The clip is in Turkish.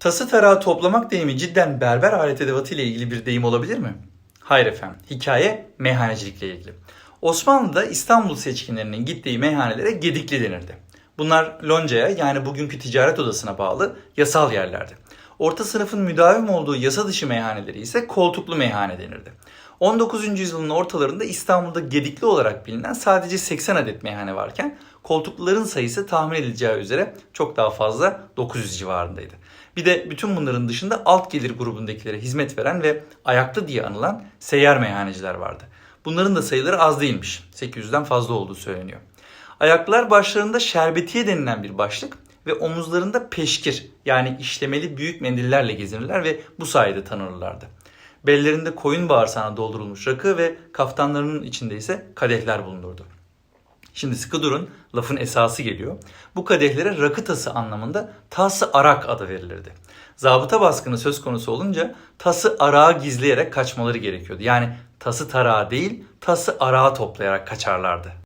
Tası tarağı toplamak deyimi cidden berber alet edevatı ile ilgili bir deyim olabilir mi? Hayır efendim. Hikaye meyhanecilikle ilgili. Osmanlı'da İstanbul seçkinlerinin gittiği meyhanelere gedikli denirdi. Bunlar loncaya yani bugünkü ticaret odasına bağlı yasal yerlerdi. Orta sınıfın müdavim olduğu yasa dışı meyhaneleri ise koltuklu meyhane denirdi. 19. yüzyılın ortalarında İstanbul'da gedikli olarak bilinen sadece 80 adet meyhane varken koltukluların sayısı tahmin edileceği üzere çok daha fazla 900 civarındaydı. Bir de bütün bunların dışında alt gelir grubundakilere hizmet veren ve ayaklı diye anılan seyyar meyhaneciler vardı. Bunların da sayıları az değilmiş. 800'den fazla olduğu söyleniyor. Ayaklılar başlarında şerbetiye denilen bir başlık ve omuzlarında peşkir yani işlemeli büyük mendillerle gezinirler ve bu sayede tanınırlardı. Bellerinde koyun bağırsağına doldurulmuş rakı ve kaftanlarının içinde ise kadehler bulunurdu. Şimdi sıkı durun lafın esası geliyor. Bu kadehlere rakı tası anlamında tası arak adı verilirdi. Zabıta baskını söz konusu olunca tası arağı gizleyerek kaçmaları gerekiyordu. Yani tası tarağı değil tası arağı toplayarak kaçarlardı.